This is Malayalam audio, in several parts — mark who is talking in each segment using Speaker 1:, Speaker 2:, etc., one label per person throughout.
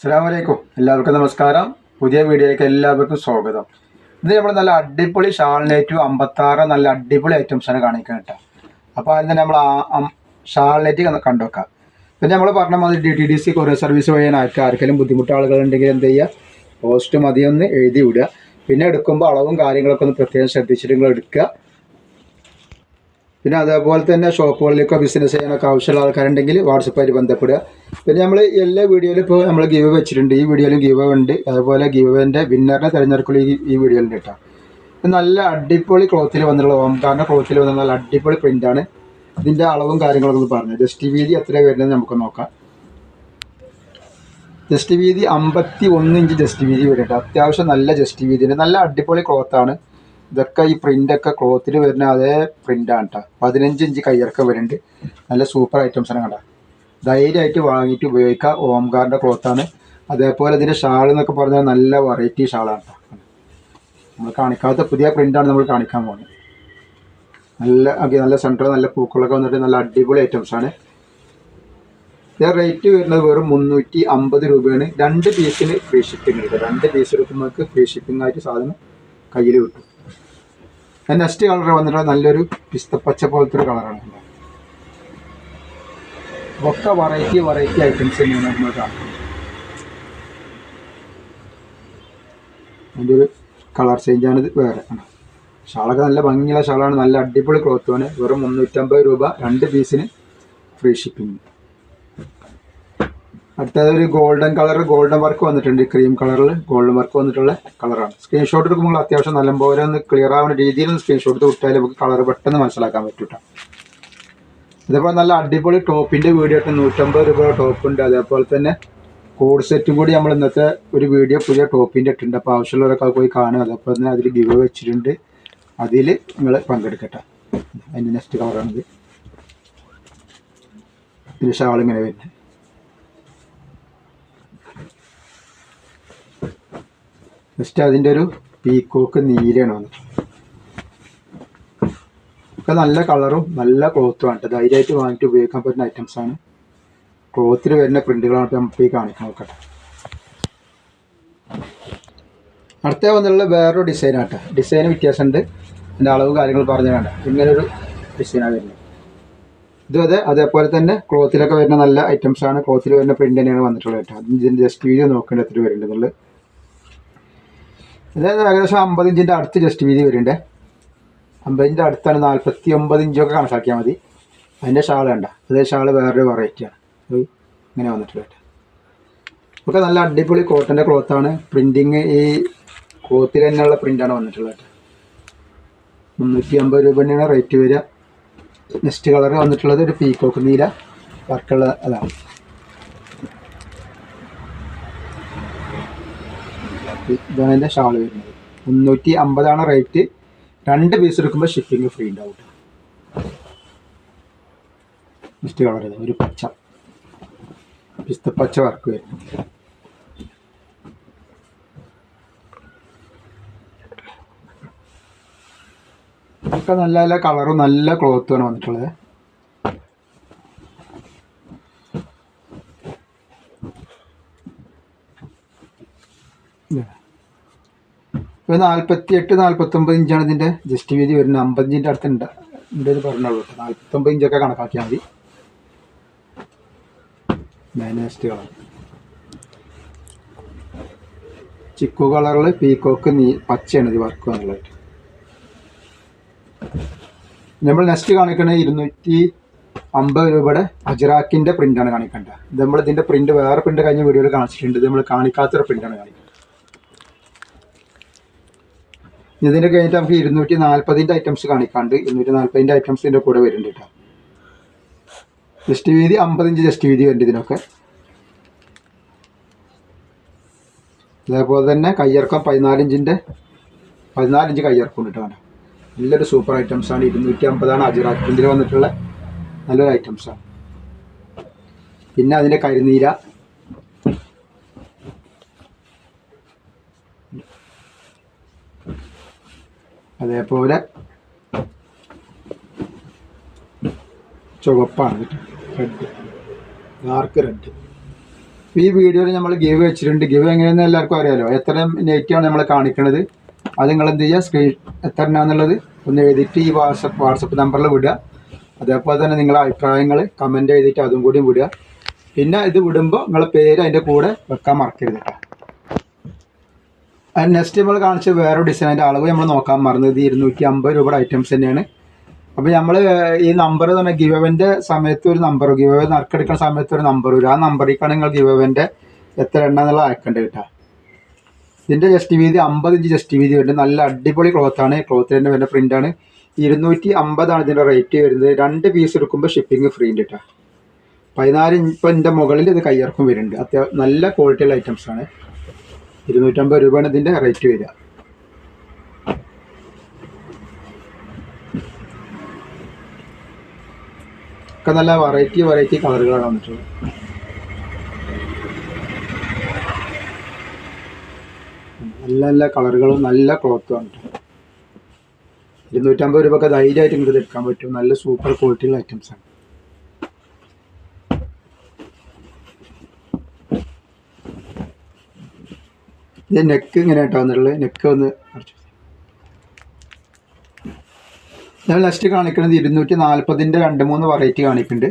Speaker 1: അസ്സാമലൈക്കും എല്ലാവർക്കും നമസ്കാരം. പുതിയ വീഡിയോയിലേക്ക് എല്ലാവർക്കും സ്വാഗതം. ഇത് നമ്മൾ നല്ല അടിപൊളി ഷാൾനേറ്റും അമ്പത്താറ് നല്ല അടിപൊളി ഐറ്റംസ് ആണ് കാണിക്കാൻ കേട്ടോ. അപ്പോൾ അതിന് നമ്മൾ ഷാൾനേറ്റ് കണ്ടുവെക്കാം പിന്നെ നമ്മൾ പറഞ്ഞ മാതിരി D T D C courier service വഴി ആർക്ക് ആർക്കെങ്കിലും ബുദ്ധിമുട്ട് ആളുകളുണ്ടെങ്കിൽ എന്ത് ചെയ്യുക പോസ്റ്റ് മതിയൊന്ന് എഴുതി വിടുക. പിന്നെ എടുക്കുമ്പോൾ അളവും കാര്യങ്ങളൊക്കെ ഒന്ന് പ്രത്യേകം ശ്രദ്ധിച്ചിട്ട് നിങ്ങൾ എടുക്കുക. പിന്നെ അതേപോലെ തന്നെ ഷോപ്പുകളിലേക്കോ ബിസിനസ് ചെയ്യാനൊക്കെ ആവശ്യമുള്ള ആൾക്കാരുണ്ടെങ്കിൽ വാട്സപ്പായിട്ട് ബന്ധപ്പെടുക. പിന്നെ നമ്മൾ എല്ലാ വീഡിയോയിലും ഇപ്പോൾ നമ്മൾ ഗീവ് വെച്ചിട്ടുണ്ട്. ഈ വീഡിയോയിലും ഗീവ് ഉണ്ട്. അതുപോലെ ഗീവന്റെ വിന്നറിനെ തിരഞ്ഞെടുക്കൽ ഈ ഈ വീഡിയോയിലുണ്ട് കേട്ടോ. നല്ല അടിപൊളി ക്ലോത്തിൽ വന്നിട്ടുള്ള കാരണം ക്ലോത്തിൽ വന്ന നല്ല അടിപൊളി പ്രിന്റാണ് ഇതിന്റെ അളവും കാര്യങ്ങളൊക്കെ ഒന്ന് പറഞ്ഞു ജസ്റ്റ് വീതി എത്ര വരുന്നത് നമുക്ക് നോക്കാം. ജസ്റ്റ് വീതി അമ്പത്തി ഒന്ന് ഇഞ്ച് ജസ്റ്റ് വീതി വരുന്നുണ്ട് അത്യാവശ്യം നല്ല ജസ്റ്റ് വീതിയുണ്ട്. നല്ല അടിപൊളി ക്ലോത്താണ് ഇതൊക്കെ ഈ ഒക്കെ ക്ലോത്തിൽ വരുന്ന അതേ പ്രിന്റാണ് കേട്ടോ പതിനഞ്ച് ഇഞ്ച് കയ്യിറക്കം വരുന്നുണ്ട്. നല്ല സൂപ്പർ ഐറ്റംസ് ആണ് കേട്ടോ ധൈര്യമായിട്ട് വാങ്ങിയിട്ട് ഉപയോഗിക്കുക. ഓംകാറിന്റെ ക്ലോത്താണ് അതേപോലെ ഇതിന്റെ ഷാൾ എന്നൊക്കെ പറഞ്ഞാൽ നല്ല വെറൈറ്റി ഷാളാണ് നമ്മൾ കാണിക്കാത്ത പുതിയ പ്രിന്റാണ് നമ്മൾ കാണിക്കാൻ പോകുന്നത്. നല്ല നല്ല സെന്റർ നല്ല പൂക്കളൊക്കെ വന്നിട്ട് നല്ല അടിപൊളി ഐറ്റംസ് ആണ്. ഇതേ റേറ്റ് വരുന്നത് വെറും മുന്നൂറ്റി അമ്പത് രൂപയാണ്. രണ്ട് പീസിന് ഫ്രീ ഷിപ്പിംഗ് കിട്ടും രണ്ട് പീസ് എടുക്കുമ്പോൾ ഫ്രീ ഷിപ്പിംഗ് ആയിട്ട് സാധനം കയ്യിൽ കിട്ടും. നെക്സ്റ്റ് കളർ വന്നിട്ട് നല്ലൊരു പിസ്തപ്പച്ച പോലത്തെ ഒരു കളറാണ് ഒക്കെ വെറൈറ്റി വെറൈറ്റി ഐറ്റംസ് തന്നെയാണ് നമ്മൾ കാണുന്നത്. അതിന്റെ ഒരു കളർ ചേഞ്ചാണ് ഇത് വേറെ. ഷാളൊക്കെ നല്ല ഭംഗിയുള്ള ഷാളാണ്. നല്ല അടിപൊളി ക്ലോത്തുമാണ് വെറും മുന്നൂറ്റമ്പത് രൂപ രണ്ട് പീസിന് ഫ്രീ ഷിപ്പിംഗ് അടുത്തത് ഒരു ഗോൾഡൻ കളർ ഗോൾഡൻ വർക്ക് വന്നിട്ടുണ്ട്. ക്രീം കളറിൽ ഗോൾഡൻ വർക്ക് വന്നിട്ടുള്ള കളറാണ് സ്ക്രീൻഷോട്ട് എടുക്കുമ്പോൾ അത്യാവശ്യം നല്ലപോലെ ഒന്ന് ക്ലിയർ ആവുന്ന രീതിയിൽ ഒന്ന് സ്ക്രീൻഷോട്ട് വിട്ടാൽ നമുക്ക് കളർ പെട്ടെന്ന് മനസ്സിലാക്കാൻ പറ്റൂട്ട. അതേപോലെ നല്ല അടിപൊളി ടോപ്പിന്റെ വീഡിയോ ഒക്കെ നൂറ്റമ്പത് രൂപ ടോപ്പ് ഉണ്ട്. അതേപോലെ തന്നെ കോഡ് സെറ്റും കൂടി നമ്മൾ ഇന്നത്തെ ഒരു വീഡിയോ പുതിയ ടോപ്പിന്റെ ഇട്ടുണ്ട് അപ്പോൾ ആവശ്യമുള്ളവരൊക്കെ പോയി കാണുക. അതേപോലെ തന്നെ അതിൽ ഗിവ് വെച്ചിട്ടുണ്ട്. അതിൽ നിങ്ങൾ പങ്കെടുക്കട്ടെ. അതിന്റെ നെക്സ്റ്റ് കളറാണിത് ഇത് ഷാൾ ഇങ്ങനെ വരുന്നത്. ജസ്റ്റ് അതിന്റെ ഒരു പീക്കോക്ക് നീലയാണ് ഒക്കെ നല്ല കളറും നല്ല ക്ലോത്തും ആണ് ധൈര്യമായിട്ട് വാങ്ങിയിട്ട് ഉപയോഗിക്കാൻ പറ്റുന്ന ഐറ്റംസ് ആണ്. ക്ലോത്തിൽ വരുന്ന പ്രിന്റുകളാണ് നമുക്ക് ഈ കാണിക്കാൻ നോക്കട്ടെ. അടുത്ത വന്നുള്ള വേറൊരു ഡിസൈൻ ആട്ടെ ഡിസൈൻ വ്യത്യാസമുണ്ട്. അതിന്റെ അളവ് കാര്യങ്ങൾ പറഞ്ഞു വേണ്ട ഇങ്ങനൊരു ഡിസൈനാണ് വരുന്നത്. ഇതും അതെ അതേപോലെ തന്നെ ക്ലോത്തിലൊക്കെ വരുന്ന നല്ല ഐറ്റംസ് ആണ്. ക്ലോത്തിൽ വരുന്ന പ്രിന്റ് തന്നെയാണ് വന്നിട്ടുള്ളത് കേട്ടോ ഇതിന്റെ ജസ്റ്റ് വീഡിയോ നോക്കേണ്ട എത്ര അതായത് ഏകദേശം അമ്പത് ഇഞ്ചിന്റെ അടുത്ത് ജസ്റ്റ് വീതി വരുന്നുണ്ട്. അമ്പതിന്റെ അടുത്താണ് നാൽപ്പത്തി ഒമ്പത് ഇഞ്ചൊക്കെ കണക്കാക്കിയാൽ മതി. അതിന്റെ ഷാൾ വേണ്ട അതേ ഷാൾ വേറൊരു വെറൈറ്റിയാണ് ഇത് ഇങ്ങനെ വന്നിട്ടുള്ളത് ഒക്കെ നല്ല അടിപൊളി കോട്ടന്റെ ക്ലോത്താണ് പ്രിന്റിങ് ഈ ക്ലോത്തിൽ തന്നെയുള്ള പ്രിന്റാണ് വന്നിട്ടുള്ളത് മുന്നൂറ്റി അമ്പത് രൂപ തന്നെയാണ് റേറ്റ് വരിക. നെക്സ്റ്റ് കളർ വന്നിട്ടുള്ളത് ഒരു പീക്കോക്ക് നീല. വർക്കുള്ള അതാണ്. ഇതാണ് എന്റെ ഷാൾ വരുന്നത്. മുന്നൂറ്റി അമ്പതാണ് റേറ്റ്. രണ്ട് പീസ് എടുക്കുമ്പോൾ ഷിപ്പിംഗ് ഫ്രീ ഉണ്ടാവും മിസ്റ്റ് കളർ ഒരു പച്ച. പിസ്ത പച്ച വർക്ക് വരുന്നത് നല്ല നല്ല കളറും നല്ല ക്ലോത്തുമാണ് വന്നിട്ടുള്ളത്. ഇപ്പോൾ നാൽപ്പത്തി എട്ട് നാൽപ്പത്തൊമ്പത് ഇഞ്ചാണ് ഇതിന്റെ ജസ്റ്റ് വീതി വരുന്നത്. അമ്പത് ഇഞ്ചിന്റെ അടുത്ത് ഉണ്ട് എന്റെ എന്ന് പറഞ്ഞോളൂ കേട്ടോ. നാൽപ്പത്തൊമ്പത് ഇഞ്ചൊക്കെ കണക്കാക്കിയാൽ മതി. നെക്സ്റ്റ് കളർ ചിക്കു കളറിൽ പീക്കോക്ക് നീ പച്ചയാണ് ഇത് വർക്ക് വന്നുള്ളത് നമ്മൾ നെക്സ്റ്റ് കാണിക്കുന്നത് ഇരുന്നൂറ്റി അമ്പത് രൂപയുടെ അജറാക്കിന്റെ പ്രിന്റാണ് കാണിക്കേണ്ടത്. നമ്മൾ ഇതിന്റെ പ്രിന്റ് വേറെ പ്രിന്റ് കഴിഞ്ഞ വീഡിയോയിൽ കാണിച്ചിട്ടുണ്ട്. നമ്മൾ കാണിക്കാത്തൊരു പ്രിന്റാണ് കാണിക്കുന്നത്. ഇതിന്റെ കഴിഞ്ഞിട്ട് നമുക്ക് ഇരുന്നൂറ്റി നാൽപ്പതിന്റെ ഐറ്റംസ് കാണിക്കാണ്ട് ഇരുന്നൂറ്റി നാൽപ്പതിന്റെ ഐറ്റംസ് ഇതിന്റെ കൂടെ വരുന്നുണ്ട് കേട്ടോ ജസ്റ്റ് വീതി അമ്പതിഞ്ച് ജസ്റ്റ് വീതി വരുന്നുണ്ട് ഇതിനൊക്കെ. അതേപോലെ തന്നെ കയ്യിറക്കം പതിനാലിഞ്ചിന്റെ പതിനാലിഞ്ച് കയ്യിറക്കം ഉണ്ട് നല്ലൊരു സൂപ്പർ ഐറ്റംസ് ആണ്. ഇരുന്നൂറ്റി അമ്പതാണ് അജിറാക്കിന്റെ വന്നിട്ടുള്ള നല്ലൊരു ഐറ്റംസ് ആണ്. പിന്നെ അതിന്റെ കരിനീര അതേപോലെ ചുവപ്പാണ് റെഡ് ഡാർക്ക് റെഡ് ഈ വീഡിയോയിൽ നമ്മൾ ഗിവ് വെച്ചിട്ടുണ്ട്. ഗിവ് എങ്ങനെയെന്ന് എല്ലാവർക്കും അറിയാലോ. എത്ര നെറ്റാണ് നമ്മൾ കാണിക്കുന്നത് അത് നിങ്ങൾ എന്ത് ചെയ്യുക? സ്ക്രീൻ എത്ര എണ്ണാന്നുള്ളത് ഒന്ന് എഴുതിയിട്ട് ഈ വാട്സപ്പ് വാട്സപ്പ് നമ്പറിൽ വിടുക. അതേപോലെ തന്നെ നിങ്ങളെ അഭിപ്രായങ്ങൾ കമന്റ് എഴുതിയിട്ട് അതും കൂടി വിടുക. പിന്നെ ഇത് വിടുമ്പോൾ നിങ്ങളെ പേര് അതിന്റെ കൂടെ വെക്കാൻ മറക്കരുത് കേട്ടോ. നെക്സ്റ്റ് നമ്മൾ കാണിച്ച വേറെ ഡിസൈനിന്റെ അളവ് നമ്മൾ നോക്കാൻ മറന്നത് ഇരുന്നൂറ്റി അമ്പത് രൂപയുടെ ഐറ്റംസ് തന്നെയാണ്. അപ്പോൾ നമ്മൾ ഈ നമ്പർ എന്ന് പറഞ്ഞാൽ ഗിവവന്റെ സമയത്ത് ഒരു നമ്പർ ഗിവവ നറുക്കെടുക്കുന്ന സമയത്ത് ഒരു നമ്പർ വരും. ആ നമ്പറിലേക്കാണ് നിങ്ങൾ ഗിവവന്റെ എത്ര എണ്ണ എന്നുള്ള അയക്കേണ്ടത് കേട്ടോ. ഇതിന്റെ ജസ്റ്റ് വീതി അമ്പത് ഇഞ്ച് ജസ്റ്റ് വീതി വരുന്നത് നല്ല അടിപൊളി ക്ലോത്താണ് തന്നെ വരുന്ന പ്രിന്റാണ് ഇരുന്നൂറ്റി അമ്പതാണ് ഇതിന്റെ റേറ്റ് വരുന്നത്. രണ്ട് പീസ് എടുക്കുമ്പോൾ ഷിപ്പിംഗ് ഫ്രീ ഉണ്ട് കേട്ടോ. പതിനാല് ഇപ്പം എന്റെ മുകളിൽ ഇത് കയ്യിറക്കും വരുന്നുണ്ട്. അത്യാവശ്യം നല്ല ക്വാളിറ്റിയുള്ള ഐറ്റംസ് ആണ്. ഇരുന്നൂറ്റമ്പത് രൂപയാണ് ഇതിന്റെ റേറ്റ് വരിക. ഒക്കെ നല്ല വെറൈറ്റി വെറൈറ്റി കളറുകളാണ് വന്നിട്ടുള്ളത്. നല്ല നല്ല കളറുകളും നല്ല ക്ലോത്തും ആണ് ഇരുന്നൂറ്റമ്പത് രൂപ ഒക്കെ ധൈര്യമായിട്ട് നിങ്ങൾക്ക് എടുക്കാൻ പറ്റും. നല്ല സൂപ്പർ ക്വാളിറ്റിയുള്ള ഐറ്റംസ് ഇത് നെക്ക് ഇങ്ങനെ കേട്ടോ നെക്ക് ഒന്ന് അടച്ചു ഞാൻ ലാസ്റ്റ് കാണിക്കുന്നത് ഇരുന്നൂറ്റി നാൽപ്പതിന്റെ രണ്ട് മൂന്ന് വെറൈറ്റി കാണിക്കുന്നുണ്ട്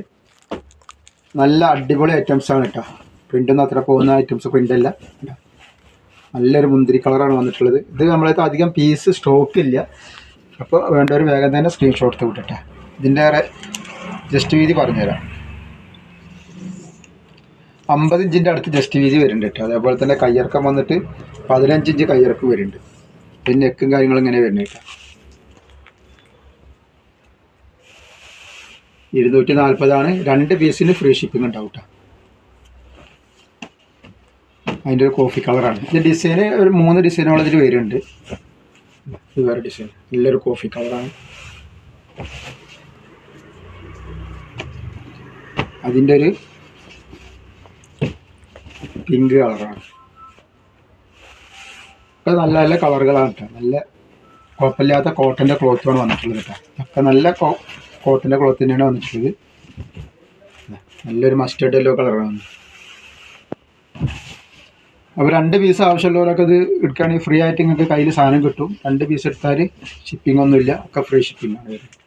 Speaker 1: നല്ല അടിപൊളി ഐറ്റംസ് ആണ് കേട്ടോ പ്രിന്റൊന്നും അത്ര പോകുന്ന ഐറ്റംസ് പ്രിന്റ് അല്ല. നല്ലൊരു മുന്തിരി കളറാണ് വന്നിട്ടുള്ളത്. ഇത് നമ്മളത് അധികം പീസ് സ്റ്റോക്ക് ഇല്ല. അപ്പോൾ വേണ്ടവർ വേഗം തന്നെ സ്ക്രീൻഷോട്ട് വിട്ടട്ടെ. ഇതിന്റെ ജസ്റ്റ് വീതി പറഞ്ഞുതരാം. അമ്പത് ഇഞ്ചിന്റെ അടുത്ത് ജസ്റ്റ് വീതി വരുന്നുണ്ട് കേട്ടോ. അതേപോലെ തന്നെ കയ്യിറക്കം വന്നിട്ട് പതിനഞ്ച് ഇഞ്ച് കയ്യിറക്കം വരുന്നുണ്ട്. പിന്നെ നെക്കും കാര്യങ്ങളും ഇങ്ങനെ വരുന്നു കേട്ടോ. ഇരുന്നൂറ്റി നാൽപ്പതാണ് രണ്ട് പീസിന് ഫ്രീ ഷിപ്പിംഗ് ഉണ്ടാവും കേട്ടോ. അതിന്റെ ഒരു കോഫി കളറാണ് ഇത് ഡിസൈന് ഒരു മൂന്ന് ഡിസൈനുകൾ ഇതിൽ വരുന്നുണ്ട്. ഇത് വേറെ ഡിസൈൻ നല്ലൊരു കോഫി കളറാണ് അതിന്റെ ഒരു പിങ്ക് കളറാണ് ഒക്കെ നല്ല നല്ല കളറുകളാണ് കേട്ടോ നല്ല കുഴപ്പമില്ലാത്ത കോട്ടന്റെ ക്ലോത്താണ് വന്നിട്ടുള്ളത് കേട്ടോ ഒക്കെ നല്ല കോട്ടന്റെ ക്ലോത്ത് തന്നെയാണ് വന്നിട്ടുള്ളത്. നല്ലൊരു മസ്റ്റേർഡ് യെല്ലോ കളറാണ് അപ്പോൾ രണ്ട് പീസ് ആവശ്യമുള്ളവരൊക്കെ ഇത് എടുക്കുകയാണെങ്കിൽ ഫ്രീ ആയിട്ട് നിങ്ങൾക്ക് കയ്യിൽ സാധനം കിട്ടും. രണ്ട് പീസ് എടുത്താൽ ഷിപ്പിംഗ് ഒന്നുമില്ല. ഒക്കെ ഫ്രീ ഷിപ്പിംഗ് ആണ്. വരുന്നത്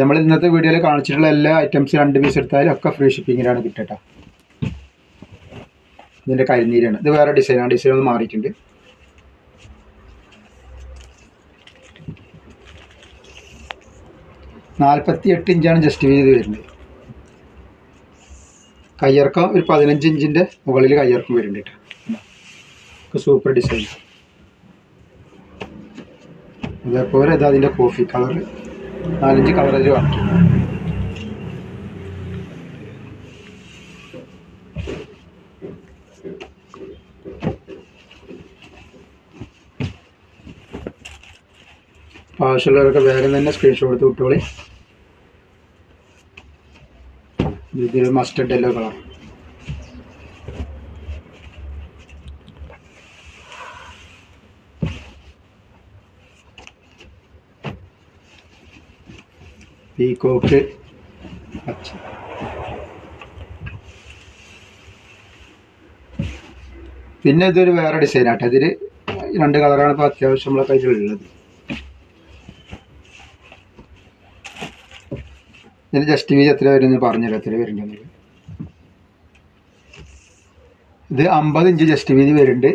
Speaker 1: നമ്മൾ ഇന്നത്തെ വീഡിയോയിൽ കാണിച്ചിട്ടുള്ള എല്ലാ ഐറ്റംസ് രണ്ട് പീസ് എടുത്താലും ഒക്കെ ഫ്രീ ഷിപ്പിങ്ങിലാണ് കിട്ടട്ടോ ഇതിന്റെ കരിനീരാണ്. ഇത് വേറെ ഡിസൈനാണ് ഡിസൈൻ ഒന്ന് മാറിയിട്ടുണ്ട്. നാൽപ്പത്തി എട്ട് ഇഞ്ചാണ് ജസ്റ്റ് വീതി വരുന്നത്. കയ്യിറക്കം ഒരു പതിനഞ്ച് ഇഞ്ചിന്റെ മുകളിൽ കയ്യിറക്കം വരുന്നുണ്ട് സൂപ്പർ ഡിസൈൻ അതേപോലെ ഇത് അതിന്റെ കോഫി കളർ നാലഞ്ച് കവറേജ് വന്നിട്ടുണ്ട് ആവശ്യമുള്ളവരൊക്കെ വേഗം തന്നെ സ്ക്രീൻഷോട്ട് എടുത്ത് വിട്ടോളി. ഇതിൽ മസ്റ്റഡ് യെല്ലോ കളർ പീക്കോക്ക് പച്ച പിന്നെ ഇതൊരു വേറെ ഡിസൈൻ ആട്ടെ. ഇതിൽ രണ്ട് കളറാണ് ഇപ്പോൾ അത്യാവശ്യം നമ്മളെ കയ്യിലുള്ളത്. ഇതിന് ജസ്റ്റ് വീജ് എത്ര വരുന്നു പറഞ്ഞുതരാം. എത്ര വരുന്നുണ്ടെന്ന് ഇത് അമ്പത് ഇഞ്ച് ജസ്റ്റ് വീതി വരുന്നുണ്ട്.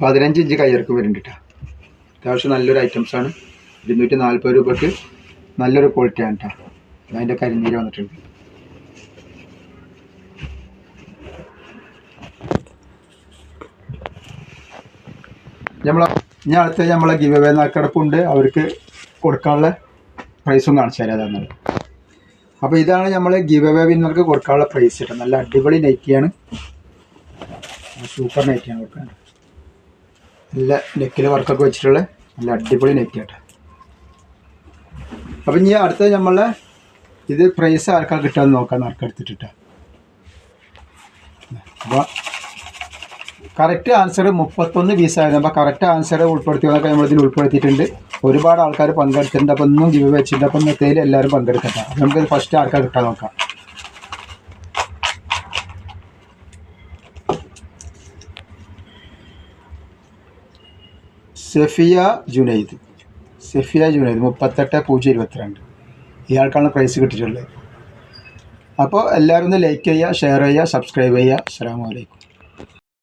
Speaker 1: പതിനഞ്ച് ഇഞ്ച് കയ്യിറക്കം വരുന്നുണ്ട് കേട്ടോ അത്യാവശ്യം നല്ലൊരു ഐറ്റംസ് ആണ്. ഇരുന്നൂറ്റി നാൽപ്പത് രൂപക്ക് നല്ലൊരു ക്വാളിറ്റി ആണ് കേട്ടോ അതിന്റെ കരിനീര് വന്നിട്ടുണ്ട്. നമ്മളെ ഇനി അടുത്ത നമ്മളെ ഗിവ് അവേ നറുക്കെടുപ്പുണ്ട് അവർക്ക് കൊടുക്കാനുള്ള പ്രൈസും കാണിച്ചു തരാം അതാണ് അപ്പോൾ ഇതാണ് നമ്മൾ ഗിവ് അവേ വിന്നർക്ക് കൊടുക്കാനുള്ള പ്രൈസ് കേട്ടോ നല്ല അടിപൊളി നൈറ്റിയാണ് സൂപ്പർ നൈറ്റിയാണ് കൊടുക്കാൻ നല്ല നെക്കിൽ വർക്കൊക്കെ വെച്ചിട്ടുള്ള നല്ല അടിപൊളി നെറ്റ് കേട്ടോ. അപ്പം ഇനി അടുത്ത നമ്മളെ ഇത് പ്രൈസ് ആർക്കാ കിട്ടാന്ന് നോക്കാം നറുക്കെടുത്തിട്ട് അപ്പോൾ കറക്റ്റ് ആൻസർ മുപ്പത്തൊന്ന് പീസായിരുന്നു അപ്പോൾ കറക്റ്റ് ആൻസർ ഉൾപ്പെടുത്തിയതൊക്കെ നമ്മളിതിൽ ഉൾപ്പെടുത്തിയിട്ടുണ്ട്. ഒരുപാട് ആൾക്കാർ പങ്കെടുത്തിട്ടുണ്ട്. അപ്പം ഇന്നും ഗിവ് വെച്ചിട്ടുണ്ട്. അപ്പം ഇന്നത്തേൽ എല്ലാവരും പങ്കെടുക്കട്ടെ. നമുക്ക് ഫസ്റ്റ് ആൾക്കാർ കിട്ടാൻ നോക്കാം. സെഫിയ ജുനൈദ്. സെഫിയ ജുനൈദ് മുപ്പത്തെട്ട് പൂജ്യം ഇരുപത്തിരണ്ട്. ഇയാൾക്കാണ് പ്രൈസ് കിട്ടിയിട്ടുള്ളത്. അപ്പോൾ എല്ലാവരും ഒന്ന് ലൈക്ക് ചെയ്യുക ഷെയർ ചെയ്യുക സബ്സ്ക്രൈബ് ചെയ്യുക. അസ്സാം വലൈക്കും